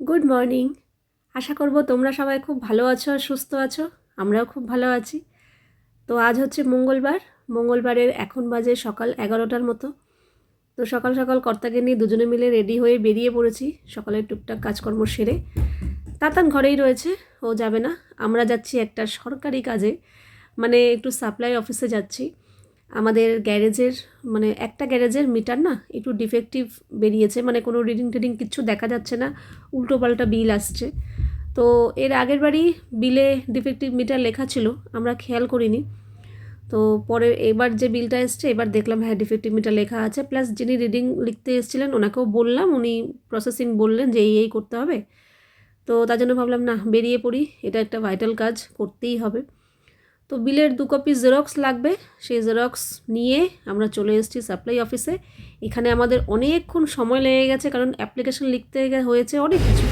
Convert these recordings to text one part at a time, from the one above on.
Good morning আশা করব তোমরা সবাই খুব ভালো আছো আর সুস্থ আছো। আমরাও খুব ভালো আছি। তো আজ হচ্ছে মঙ্গলবার। মঙ্গলবারের এখন বাজে সকাল এগারোটার মতো। তো সকাল সকাল কর্তাকে নিয়ে দুজনে মিলে রেডি হয়ে বেরিয়ে পড়েছি সকালের টুকটাক কাজকর্ম সেরে। তাতান ঘরেই রয়েছে, ও যাবে না। আমরা যাচ্ছি একটা সরকারি কাজে মানে একটু সাপ্লাই অফিসে যাচ্ছি। আমাদের গ্যারেজের মানে একটা গ্যারেজের মিটার না একটু ডিফেক্টিভ বেরিয়েছে মানে কোনো রিডিং টিডিং কিচ্ছু দেখা যাচ্ছে না, উল্টো পাল্টা বিল আসছে। তো এর আগের বারই বিলে ডিফেক্টিভ মিটার লেখা ছিল, আমরা খেয়াল করিনি। তো পরে এবার যে বিলটা এসছে, এবার দেখলাম হ্যাঁ ডিফেক্টিভ মিটার লেখা আছে। প্লাস যিনি রিডিং লিখতে এসেছিলেন, ওনাকেও বললাম, উনি প্রসেসিং বললেন যে এই এই করতে হবে। তো তার জন্য ভাবলাম, না, বেরিয়ে পড়ি, এটা একটা ভাইটাল কাজ, করতেই হবে। তো বিলের দু কপি জেরক্স লাগবে। সেই জেরক্স নিয়ে আমরা চলে এসেছি সাপ্লাই অফিসে এখানে আমাদের অনেকক্ষণ সময় লেগে গেছে কারণ অ্যাপ্লিকেশন লিখতে গে- হয়েছে অনেক কিছু।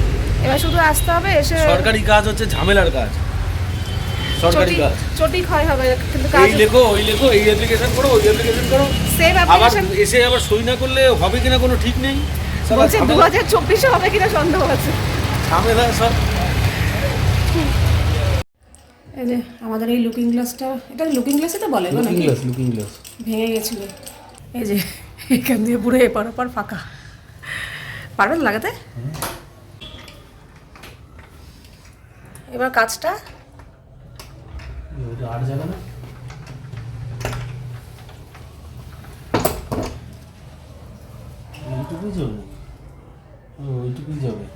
এবার শুধু আসতে হবে এসে সরকারি কাজ হচ্ছে ঝামেলার কাজ। সরকারি কাজ। চটি ক্ষয় হবে কিন্তু কাজ এই লেখো ওই লেখো এই অ্যাপ্লিকেশন করো ওই অ্যাপ্লিকেশন করো। সেম অ্যাপ্লিকেশন এসে আবার সই না করলে হবে কিনা কোনো ঠিক নেই। বলছে দু হাজার চব্বিশে হবে কিনা সন্দেহ আছে। ঝামেলা সব এই যে আমাদের এই লুকিং গ্লাসটা এটা লুকিং গ্লাসই তো বলে গো নাকি? লুকিং গ্লাস ভেঙে গেছিল। এই যে এখান দিয়ে পুরো এপার ওপার ফাঁকা। পারবেন লাগাতে? এবার কাজটা? আর যাবে না? এইটুকুই যাবে। ওইটুকুই যাবে এবার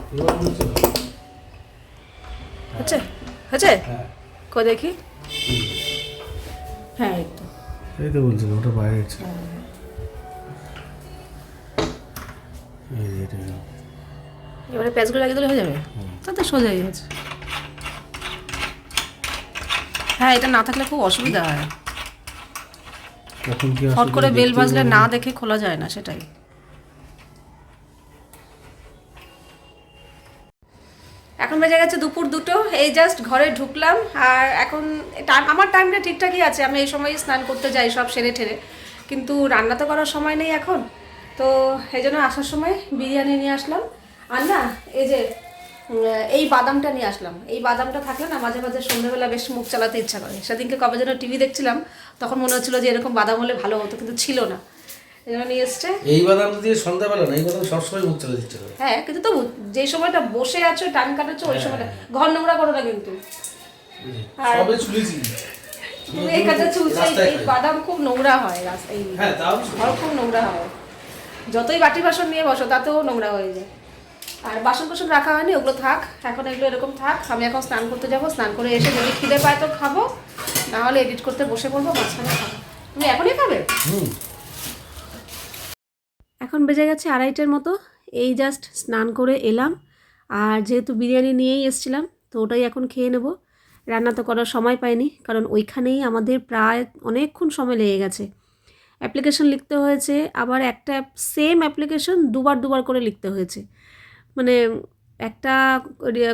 বুঝছ? হচ্ছে হচ্ছে হ্যাঁ। কো দেখি। হ্যাঁ একটু এই তো বলছিল ওটা বাইরে ছিল এটা। এবারে পেঁয়াজগুলো লাগিয়ে দিলে হয়ে যাবে? তাতে সোজাই আছে হ্যাঁ এটা না থাকলে খুব অসুবিধা হয়। ফট করে বেল বাজলে না দেখে খোলা যায় না সেটাই। এখন বেজে গেছে দুপুর দুটো, এই জাস্ট ঘরে ঢুকলাম, আর এখন টাইম আমার টাইমটা ঠিকঠাকই আছে, আমি এই সময় স্নান করতে যাই সব সেরে ঠেরে, কিন্তু রান্না তো করার সময় নেই এখন, তো এই জন্য আসার সময় বিরিয়ানি নিয়ে আসলাম, আর না, এই যে এই বাদামটা নিয়ে আসলাম, এই বাদামটা থাকলে না মাঝে মাঝে সন্ধ্যেবেলা বেশ মুখ চালাতে ইচ্ছা করে, সেদিনকে কবে যেন টিভি দেখছিলাম, তখন মনে হচ্ছিল যে এরকম বাদাম হলে ভালো হতো, কিন্তু ছিল না নিয়ে এসছে। এই বাদাম দিয়ে সন্ধ্যাবেলা না এই বাদাম সবসময় মুখ চলে দিচ্ছে হ্যাঁ কিন্তু তবু যে সময়টা বসে আছো টান কাটাচ্ছো ওই সময়টা। ঘর নোংরা করো না কিন্তু। আর- সবে চুলেছি। তুমি এই কাজটা চুলছে এই- রাস্তায়। বাদাম খুব নোংরা হয় রাস্তা এই হ্যাঁ তাও ঘর খুব নোংরা হয়। যতই বাটি বাসন নিয়ে বসো তাতেও নোংরা হয়ে যায়। আর বাসন কোসন রাখা হয়নি ওগুলো থাক। এখন এগুলো এরকম থাক। আমি এখন স্নান করতে যাব স্নান করে এসে যদি খিদে পায় তো খাব। না হলে এডিট করতে বসে পড়ব মাঝখানে খাব। তুমি এখনই খাবে? হুম। এখন বেজে গেছে আড়াইটার মতো। এই জাস্ট স্নান করে এলাম। আর যেহেতু বিরিয়ানি নিয়েই এসছিলাম, তো ওটাই এখন খেয়ে নেব। রান্না তো করার সময় পাইনি, কারণ ওইখানেই আমাদের প্রায় অনেকক্ষণ সময় লেগে গেছে। অ্যাপ্লিকেশন লিখতে হয়েছে, আবার একটা সেম অ্যাপ্লিকেশন দুবার দুবার করে লিখতে হয়েছে। মানে একটা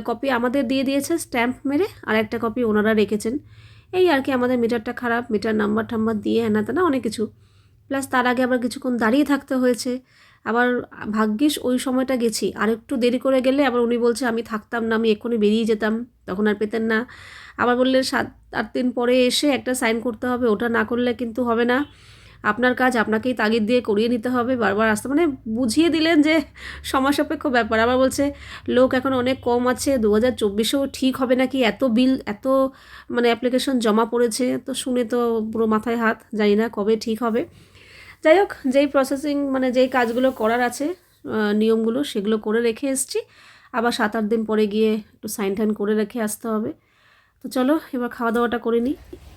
কপি আমাদের দিয়ে দিয়েছে স্ট্যাম্প মেরে, আর একটা কপি ওনারা রেখেছেন। এই আর কি, আমাদের মিটারটা খারাপ মিটার নাম্বার টাম্বার দিয়ে হ্যানা তেনা অনেক কিছু। প্লাস তার আগে আবার কিছুক্ষণ দাঁড়িয়ে থাকতে হয়েছে। আবার ভাগ্যিস ওই সময়টা গেছি। আর একটু দেরি করে গেলে আবার উনি বলছে, আমি থাকতাম না, আমি এক্ষুনি বেরিয়ে যেতাম। তখন আর পেতেন না। আবার বললেন সাত, আট দিন পরে এসে একটা সাইন করতে হবে, ওটা না করলে কিন্তু হবে না। আপনার কাজ আপনাকেই তাগিদ দিয়ে করিয়ে নিতে হবে। বারবার আসতে মানে বুঝিয়ে দিলেন যে সময় সাপেক্ষ ব্যাপার। আবার বলছে, লোক এখন অনেক কম আছে দু হাজার চব্বিশেও ঠিক হবে নাকি? এত বিল, এত মানে অ্যাপ্লিকেশন জমা পড়েছে। তো শুনে তো পুরো মাথায় হাত, জানি না কবে ঠিক হবে। যাই হোক যেই প্রসেসিং মানে যেই কাজগুলো করার আছে নিয়মগুলো সেগুলো করে রেখে এসেছি। আবার সাত আট দিন পরে গিয়ে একটু সাইন টাইন করে রেখে আসতে হবে। তো চলো এবার খাওয়া দাওয়াটা করে নিই।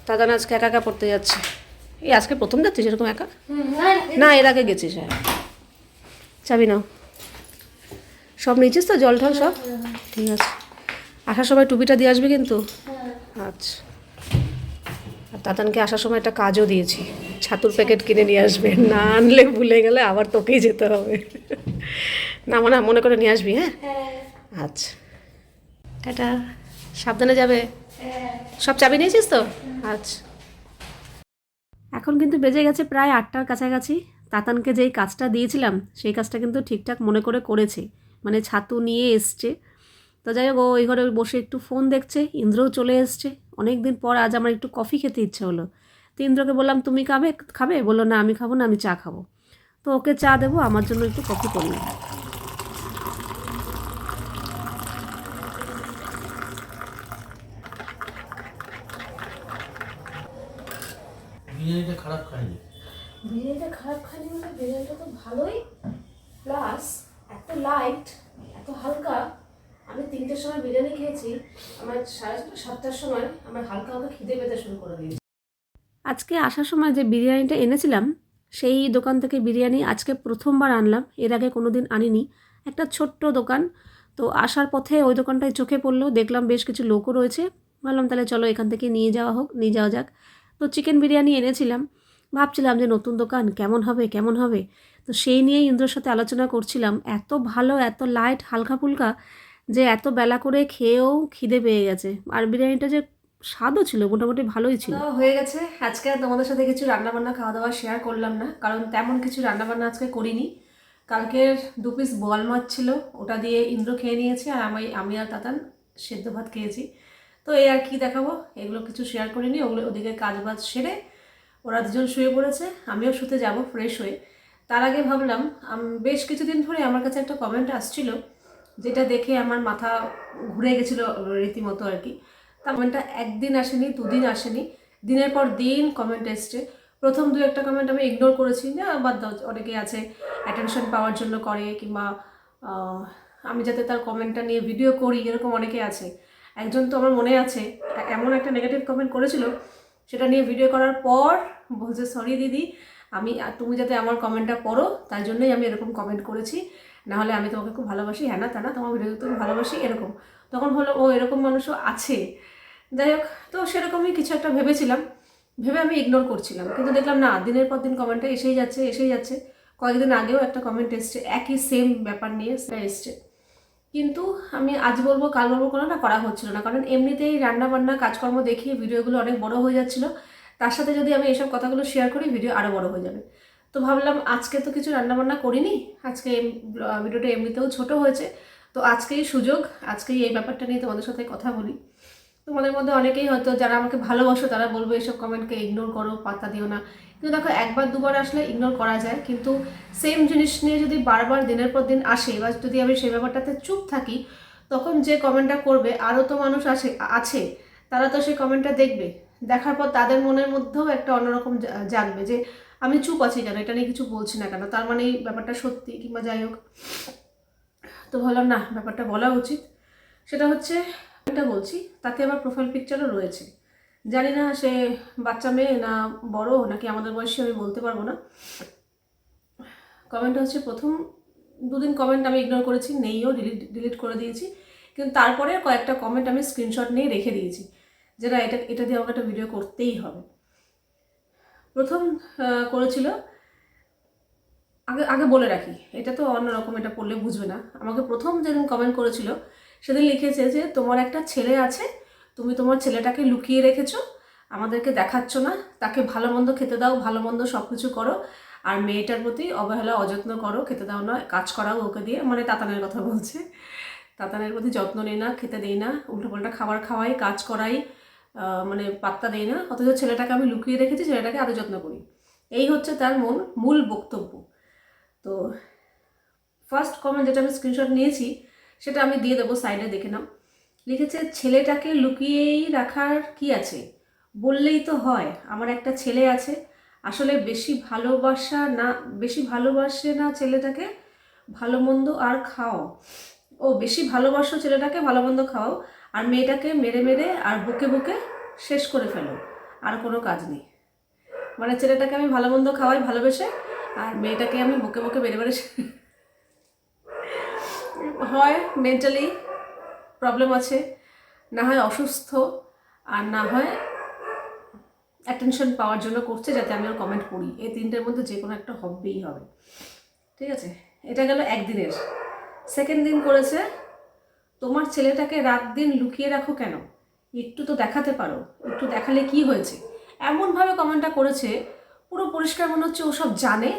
দাদা না আজকে একা একা পড়তে যাচ্ছে। এই আজকে প্রথম যাচ্ছিস এরকম একা? না এর আগে গেছিস হ্যাঁ। চাবি নাও। সব নিয়েছিস তো? জল ঠল সব? ঠিক আছে। আসার সময় টুপিটা দিয়ে আসবি কিন্তু? আচ্ছা। আর তাতানকে আসার সময় একটা কাজও দিয়েছি। ছাতুর প্যাকেট কিনে নিয়ে আসবে। না আনলে ভুলে গেলে আবার তোকেই যেতে হবে। না মনে মনে করে নিয়ে আসবি হ্যাঁ? আচ্ছা। টাটা। সাবধানে যাবে? সব চাবি নিয়েছিস তো? আচ্ছা। এখন কিন্তু বেজে গেছে প্রায় আটটার কাছাকাছি। তাতানকে যেই কাজটা দিয়েছিলাম সেই কাজটা কিন্তু ঠিকঠাক মনে করে করেছে। মানে ছাতু নিয়ে এসছে। তো যাই হোক ও ওই ঘরে বসে একটু ফোন দেখছে ইন্দ্রও চলে এসছে। অনেক দিন পর আজ আমার একটু কফি খেতে ইচ্ছে হলো। তো ইন্দ্রকে বললাম তুমি খাবে? খাবে? বলল না আমি খাব না আমি চা খাব। তো ওকে চা দেবো আমার জন্য একটু কফি করলাম বিরিয়ানিটা খারাপ খায়নি? বিরিয়ানিটা খারাপ খাইনি মানে বিরিয়ানিটা তো ভালোই প্লাস এত লাইট এত হালকা। আমি তিনটের সময় বিরিয়ানি খেয়েছি আমার সাড়ে সাতটার সময় আমার হালকা হালকা খিদে পেতে শুরু করে দিয়েছে। আজকে আসার সময় যে বিরিয়ানিটা এনেছিলাম, সেই দোকান থেকে বিরিয়ানি আজকে প্রথমবার আনলাম। এর আগে কোনো দিন আনিনি। একটা ছোট্ট দোকান। তো আসার পথে ওই দোকানটায় চোখে পড়ল। দেখলাম বেশ কিছু লোকও রয়েছে। ভাবলাম তাহলে চলো এখান থেকে নিয়ে যাওয়া হোক, নিয়ে যাওয়া যাক। তো চিকেন বিরিয়ানি এনেছিলাম। ভাবছিলাম যে, নতুন দোকান, কেমন হবে কেমন হবে? তো সেই নিয়ে ইন্দ্রর সাথে আলোচনা করছিলাম। এত ভালো, এত লাইট হালকা ফুলকা যে, এত বেলা করে খেয়েও খিদে পেয়ে গেছে। আর বিরিয়ানিটা যে স্বাদও ছিল, মোটামুটি ভালোই ছিল। হয়ে গেছে। আজকে আর তোমাদের সাথে কিছু রান্নাবান্না খাওয়া দাওয়া শেয়ার করলাম না, কারণ তেমন কিছু রান্নাবান্না আজকে করিনি। কালকের দু পিস বল মাছ ছিল, ওটা দিয়ে ইন্দ্র খেয়ে নিয়েছি আর আমি আমি আর তাতান সেদ্ধ ভাত খেয়েছি। তো এই আর কি দেখাবো, এগুলো কিছু শেয়ার করিনি, ওগুলো ওদিকে কাজ বাজ সেরে ওরা দুজন শুয়ে পড়েছে, আমিও শুতে যাব ফ্রেশ হয়ে। তার আগে ভাবলাম বেশ কিছুদিন ধরে আমার কাছে একটা কমেন্ট আসছিল, যেটা দেখে আমার মাথা ঘুরে গেছিল রীতিমতো আর কি। কমেন্টটা একদিন আসেনি, দুদিন আসেনি। দিনের পর দিন কমেন্ট এসছে। প্রথম দু একটা কমেন্ট আমি ইগনোর করেছি না বাদ দাও, অনেকে আছে অ্যাটেনশন পাওয়ার জন্য করে কিংবা আমি যাতে তার কমেন্টটা নিয়ে ভিডিও করি, এরকম অনেকে আছে। একজন তো আমার মনে আছে, এমন একটা নেগেটিভ কমেন্ট করেছিল, সেটা নিয়ে ভিডিও করার পর বলছে সরি দিদি আমি, তুমি যাতে আমার কমেন্টটা পড়ো তাই জন্যই আমি এরকম কমেন্ট করেছি। না হলে আমি তোমাকে খুব ভালোবাসি হ্যাঁ না, তা না, তোমার ভিডিও তুমি ভালোবাসি, এরকম। তখন হলো ও এরকম মানুষও আছে। যাই হোক, তো সেরকমই কিছু একটা ভেবেছিলাম। ভেবে আমি ইগনোর করছিলাম। কিন্তু দেখলাম না, দিনের পর দিন কমেন্টটা এসেই যাচ্ছে এসেই যাচ্ছে। কয়েকদিন আগেও একটা কমেন্ট এসছে, একই সেম ব্যাপার নিয়ে সেটা এসছে। কিন্তু আমি আজ বলব, কাল বলব কোনো না, করা হচ্ছিল না। কারণ এমনিতেই রান্না বান্না কাজকর্ম দেখিয়ে ভিডিওগুলো অনেক বড় হয়ে যাচ্ছিল। তার সাথে যদি আমি এসব কথাগুলো শেয়ার করি ভিডিও আরও বড় হয়ে যাবে। তো ভাবলাম আজকে তো কিছু রান্নাবান্না করিনি, আজকে ভিডিওটা এমনিতেও ছোট হয়েছে। তো আজকেই সুযোগ, আজকেই এই ব্যাপারটা নিয়ে তোমাদের সাথে কথা বলি। তোমাদের মধ্যে অনেকেই হয়তো যারা আমাকে ভালোবাসো, তারা বলবে, এসব কমেন্টকে ইগনোর করো, পাত্তা দিও না। কিন্তু দেখো, একবার, দুবার আসলে ইগনোর করা যায়। কিন্তু সেম জিনিস নিয়ে যদি বারবার দিনের পর দিন আসে, বা যদি আমি সেই ব্যাপারটাতে চুপ থাকি, তখন যে কমেন্টটা করবে আরও তো মানুষ আসে আছে। তারা তো সেই কমেন্টটা দেখবে। দেখার পর তাদের মনের মধ্যেও একটা অন্যরকম জা- জাগবে যে আমি চুপ আছি কেন? এটা নিয়ে কিছু বলছি না কেন? তার মানে এই ব্যাপারটা সত্যি কিংবা যাই হোক। তো ভাবলাম না, ব্যাপারটা বলা উচিত। সেটা হচ্ছে এটা বলছি, তাতে আবার প্রোফাইল পিকচারও রয়েছে। জানি না সে বাচ্চা মেয়ে না বড়, নাকি আমাদের বয়সী, আমি বলতে পারব না। কমেন্ট হচ্ছে, প্রথম দুদিন কমেন্ট আমি ইগনোর করেছি, নেইও ডিলিট ডিলিট করে দিয়েছি। কিন্তু তারপরে কয়েকটা কমেন্ট আমি স্ক্রিনশট নিয়ে রেখে দিয়েছি। যে না, এটা এটা দিয়ে আমাকে একটা ভিডিও করতেই হবে। প্রথম করেছিল, আগে আগে বলে রাখি, এটা তো অন্যরকম এটা পড়লে বুঝবে না। আমাকে প্রথম যেদিন কমেন্ট করেছিল, সেদিন লিখেছে যে, তোমার একটা ছেলে আছে, তুমি তোমার ছেলেটাকে লুকিয়ে রেখেছো, আমাদেরকে দেখাচ্ছ না, তাকে ভালো মন্দ খেতে দাও, ভালো মন্দ সব কিছু করো, আর মেয়েটার প্রতি অবহেলা, অযত্ন করো, খেতে দাও না, কাজ করাও ওকে দিয়ে। মানে তাতানের কথা বলছে। তাতানের প্রতি যত্ন নেই না, খেতে দেই না, উল্টোপাল্টা খাবার খাওয়াই, কাজ করাই মানে পাত্তা দেই না। অথচ ছেলেটাকে আমি লুকিয়ে রেখেছি, ছেলেটাকে আরও যত্ন করি। এই হচ্ছে তার মূল মূল বক্তব্য। তো ফার্স্ট কমেন্ট যেটা আমি স্ক্রিনশট নিয়েছি, সেটা আমি দিয়ে দেবো সাইডে দেখে নাও। লিখেছে, ছেলেটাকে লুকিয়েই রাখার কি আছে? বললেই তো হয়, আমার একটা ছেলে আছে। আসলে বেশি ভালোবাসা না, বেশি ভালোবাসে না ছেলেটাকে? ভালো মন্দ আর খাও। ও, বেশি ভালোবাসো ছেলেটাকে, ভালো মন্দ খাও। আর মেয়েটাকে মেরে মেরে আর বুকে বুকে শেষ করে ফেলো, আর কোনো কাজ নেই। মানে ছেলেটাকে আমি ভালো মন্দ খাওয়াই, ভালোবেসে, আর মেয়েটাকে আমি বুকে বুকে মেরে মেরে হয় মেন্টালি প্রবলেম আছে, না হয় অসুস্থ, আর না হয় অ্যাটেনশন পাওয়ার জন্য করছে যাতে আমি ওর কমেন্ট পড়ি। এই তিনটের মধ্যে যে কোনো একটা হবেই হবে। ঠিক আছে? এটা গেল একদিনের। সেকেন্ড দিন করেছে তোমার ছেলেটাকে রাত দিন লুকিয়ে রাখো কেন? একটু তো দেখাতে পারো, একটু দেখালে কি হয়েছে? এমনভাবে কমেন্টটা করেছে, পুরো পরিষ্কার মনে হচ্ছে ও সব জানে।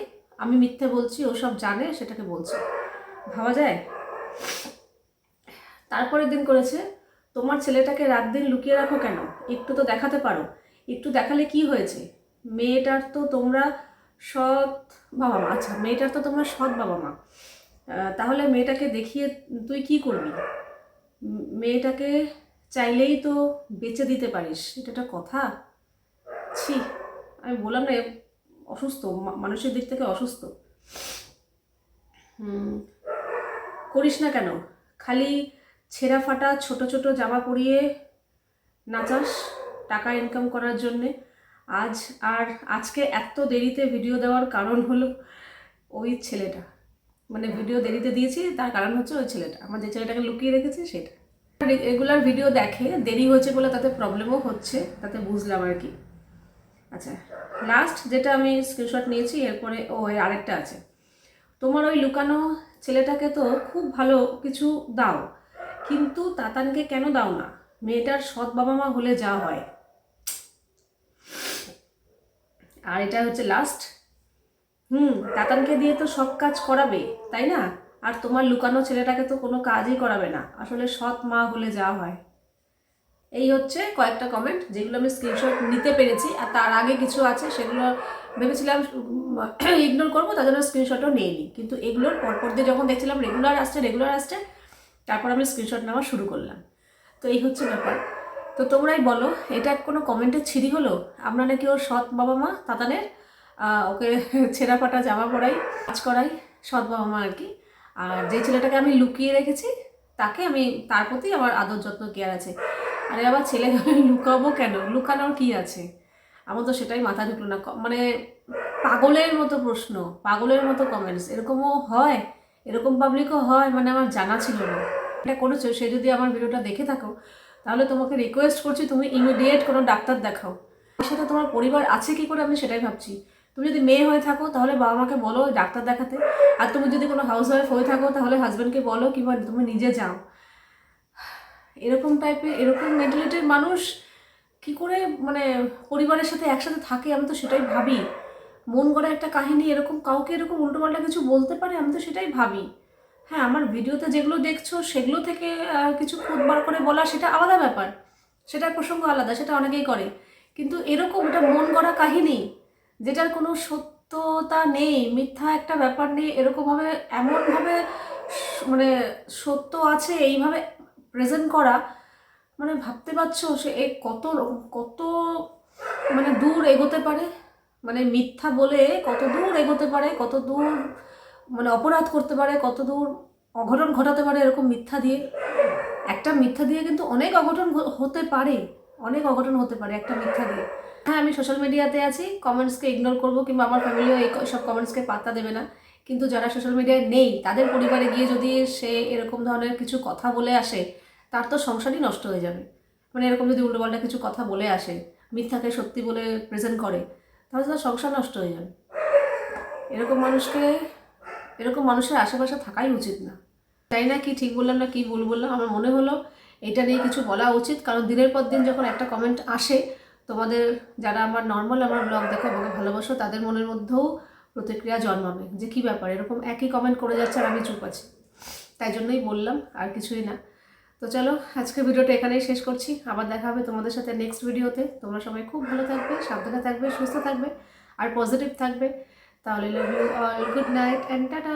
আমি মিথ্যে বলছি, ও সব জানে, সেটাকে বলছে। ভাবা যায়? তারপরের দিন করেছে, তোমার ছেলেটাকে রাত দিন লুকিয়ে রাখো কেন? একটু তো দেখাতে পারো, একটু দেখালে কি হয়েছে? মেয়েটার তো তোমরা সৎ বাবা মা আচ্ছা মেয়েটার তো তোমরা সৎ বাবা মা। তাহলে মেয়েটাকে দেখিয়ে তুই কি করবি? মেয়েটাকে চাইলেই তো বেচে দিতে পারিস, এটা একটা কথা? ছি, আমি বললাম না অসুস্থ মানুষের দিক থেকে অসুস্থ। করিস না কেন? খালি ছেঁড়া ফাটা ছোট ছোট জামা পরিয়ে নাচাস টাকা ইনকাম করার জন্যে। আজ আর আজকে এত দেরিতে ভিডিও দেওয়ার কারণ হলো ওই ছেলেটা। মানে ভিডিও দেরিতে দিয়েছি, তার কারণ হচ্ছে ওই ছেলেটা। আমার যে ছেলেটাকে লুকিয়ে রেখেছে, সেটা। রেগুলার ভিডিও দেখে, দেরি হয়েছে বলে তাতে প্রবলেমও হচ্ছে, তাতে বুঝলাম আর কি। আচ্ছা লাস্ট যেটা আমি স্ক্রিনশট নিয়েছি, এরপরে ও আরেকটা আছে। তোমার ওই লুকানো ছেলেটাকে তো খুব ভালো কিছু দাও, কিন্তু তাতানকে কেন দাও না? মেয়েটার সৎ বাবা মা হলে যা হয়। আর এটা হচ্ছে লাস্ট হুম তাতানকে দিয়ে তো সব কাজ করাবে, তাই না? আর তোমার লুকানো ছেলেটাকে তো কোনো কাজই করাবে না। আসলে সৎ মা হলে যা হয়। এই হচ্ছে কয়েকটা কমেন্ট যেগুলো আমি স্ক্রিনশট নিতে পেরেছি, আর তার আগে কিছু আছে, সেগুলো ভেবেছিলাম ইগনোর করব, তার জন্য স্ক্রিনশটও নিয়ে নিই কিন্তু এগুলোর পরপর দিয়ে যখন দেখছিলাম রেগুলার আসছে রেগুলার আসছে, তারপর আমি স্ক্রিনশট নেওয়া শুরু করলাম। তো এই হচ্ছে ব্যাপার। তো তোমরাই বলো, এটা কোনো কমেন্টের ছিঁড়ি হলো? আমরা নাকি ওর সৎ বাবা মা, তাতানের? ওকে ছেঁড়া ফাটা জামা পরাই, কাজ করাই, সৎ বাবা মা আর কি। আর যে ছেলেটাকে আমি লুকিয়ে রেখেছি, তাকে আমি তার প্রতি আমার আদর যত্ন, কেয়ার আছে। আরে আবার ছেলে লুকাবো কেন? লুকানোর কি আছে? আমার তো সেটাই মাথা ঢুকলো না। মানে পাগলের মতো প্রশ্ন, পাগলের মতো কমেন্টস এরকমও হয়, এরকম পাবলিকও হয় মানে আমার জানা ছিল না। এটা করেছ, সে যদি আমার ভিডিওটা দেখে থাকো, তাহলে তোমাকে রিকোয়েস্ট করছি, তুমি ইমিডিয়েট কোনো ডাক্তার দেখাও। সাথে তোমার পরিবার আছে কি করে আমি সেটাই ভাবছি। তুমি যদি মেয়ে হয়ে থাকো, তাহলে বাবা মাকে বলো ডাক্তার দেখাতে। আর তুমি যদি কোনো হাউস ওয়াইফ হয়ে থাকো, তাহলে হাজব্যান্ডকে বলো কিংবা তুমি নিজে যাও। এরকম টাইপের এরকম মেন্টালিটির মানুষ কি করে মানে পরিবারের সাথে একসাথে থাকে, আমি তো সেটাই ভাবি। মন গড়া একটা কাহিনী, এরকম কাউকে এরকম উল্টোপাল্টা কিছু বলতে পারে, আমি তো সেটাই ভাবি। হ্যাঁ আমার ভিডিওতে যেগুলো দেখছ, সেগুলো থেকে কিছু খুদ বার করে বলা, সেটা আলাদা ব্যাপার। সেটা প্রসঙ্গ আলাদা, সেটা অনেকেই করে। কিন্তু এরকম এটা মন গড়া কাহিনী যেটার কোনো সত্যতা নেই, মিথ্যা একটা ব্যাপার নেই, এরকমভাবে, এমনভাবে মানে সত্য আছে, এইভাবে প্রেজেন্ট করা মানে ভাবতে পারছ সে এ কত কত মানে দূর এগোতে পারে? মানে মিথ্যা বলে কত দূর এগোতে পারে, কত দূর মানে অপরাধ করতে পারে, কত দূর অঘটন ঘটাতে পারে এরকম মিথ্যা দিয়ে? একটা মিথ্যা দিয়ে কিন্তু অনেক অঘটন হতে পারে অনেক অঘটন হতে পারে, একটা মিথ্যা দিয়ে। হ্যাঁ আমি সোশ্যাল মিডিয়াতে আছি কমেন্টসকে ইগনোর করব কিংবা আমার ফ্যামিলিও এই সব কমেন্টসকে পাত্তা দেবে না। কিন্তু যারা সোশ্যাল মিডিয়ায় নেই, তাদের পরিবারে গিয়ে যদি সে এরকম ধরনের কিছু কথা বলে আসে, তার তো সংসারই নষ্ট হয়ে যাবে। মানে এরকম যদি উল্টোপাল্টা কিছু কথা বলে আসে, মিথ্যাকে সত্যি বলে প্রেজেন্ট করে, তাহলে তার সংসার নষ্ট হয়ে যাবে। এরকম মানুষকে, এরকম মানুষের আশেপাশে থাকাই উচিত না। তাই না কি ঠিক বললাম না কি ভুল বললাম, আমার মনে হলো এটা নিয়ে কিছু বলা উচিত, কারণ দিনের পর দিন যখন একটা কমেন্ট আসে, তোমাদের যারা আমার নর্মাল আমার ব্লগ দেখো আমাকে ভালোবাসো, তাদের মনের মধ্যেও প্রতিক্রিয়া জন্মাবে যে কি ব্যাপার, এরকম একই কমেন্ট করে যাচ্ছে আর আমি চুপ আছি। তাই জন্যই বললাম, আর কিছুই না। তো চলো আজকে ভিডিওটা এখানেই শেষ করছি। আবার দেখা হবে তোমাদের সাথে নেক্সট ভিডিওতে তোমরা সবাই খুব ভালো থাকবে, সাবধানে থাকবে, সুস্থ থাকবে, আর পজিটিভ থাকবে। তাহলে love you all good night and tata